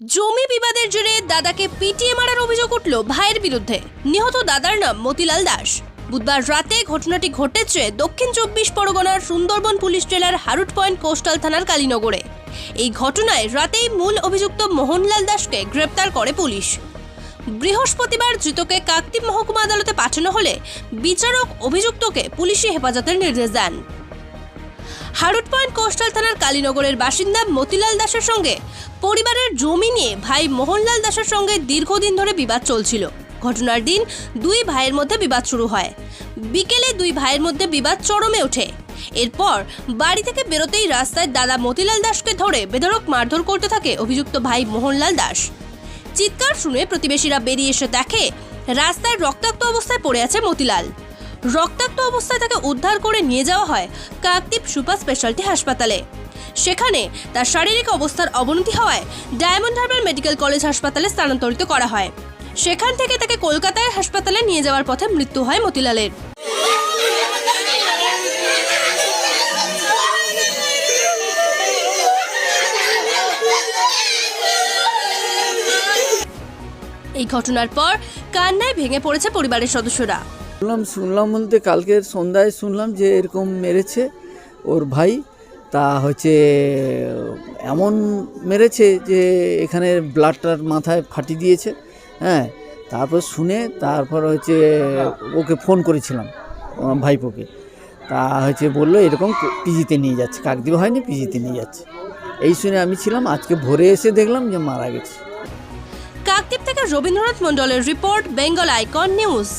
জমি বিবাদের জেরে দাদাকে পিটিয়ে মারার অভিযোগ উঠল ভাইয়ের বিরুদ্ধে। নিহত দাদার নাম মতিলাল দাস। বুধবার রাতে ঘটনাটি ঘটেছে দক্ষিণ চব্বিশ পরগনার সুন্দরবন পুলিশ জেলার হারুট পয়েন্ট কোস্টাল থানার কালীনগরে। এই ঘটনায় রাতেই মূল অভিযুক্ত মোহনলাল দাসকে গ্রেপ্তার করে পুলিশ। বৃহস্পতিবার ধৃতকে কাকদ্বীপ মহকুমা আদালতে পাঠানো হলে বিচারক অভিযুক্তকে পুলিশি হেফাজতের নির্দেশ দেন। হারুট পয়েন্ট কোস্টাল থানার কালীনগরের বাসিন্দা মতিলাল দাসের সঙ্গে পরিবারের জমি নিয়ে ভাই মোহনলাল দাসের সঙ্গে দীর্ঘদিন ধরে বিবাদ চলছিল। ঘটনার দিন দুই ভাইয়ের মধ্যে বিবাদ শুরু হয়। বিকেলে দুই ভাইয়ের মধ্যে বিবাদ চরমে ওঠে। এরপর বাড়ি থেকে বেরোতেই রাস্তায় দাদা মতিলাল দাসকে ধরে বেধড়ক মারধর করতে থাকে অভিযুক্ত ভাই মোহনলাল দাস। চিৎকার শুনে প্রতিবেশীরা বেরিয়ে এসে দেখে, রাস্তায় রক্তাক্ত অবস্থায় পড়ে আছে মতিলাল। রক্তাক্ত অবস্থায় তাকে উদ্ধার করে নিয়ে যাওয়া হয় কাকদ্বীপ সুপার স্পেশালিটি হাসপাতালে। সেখানে তার শারীরিক অবস্থার অবনতি হওয়ায় ডায়মন্ড হারবার মেডিকেল কলেজ হাসপাতালে স্থানান্তরিত করা হয়। সেখান থেকে তাকে কলকাতায় হাসপাতালে নিয়ে যাওয়ার পথে মৃত্যু হয় মতিলালের। এই ঘটনার পর কান্নায় ভেঙে পড়েছে পরিবারের সদস্যরা। শুনলাম শুনলাম বলতে কালকের সন্ধ্যায় শুনলাম যে এরকম মেরেছে ওর ভাই। তা হচ্ছে, এমন মেরেছে যে এখানে ব্লাডটার মাথায় ফাটি দিয়েছে হ্যাঁ। তারপর শুনে তারপর হচ্ছে ওকে ফোন করেছিলাম ভাইপোকে। তা হচ্ছে বলল, এরকম পিজিতে নিয়ে যাচ্ছে। কাকদ্বীপ হয়নি, পিজিতে নিয়ে যাচ্ছে। এই শুনে আমি ছিলাম, আজকে ভোরে এসে দেখলাম যে মারা গেছে। কাকদ্বীপ থেকে রবীন্দ্রনাথ মণ্ডলের রিপোর্ট, বেঙ্গল আইকন নিউজ।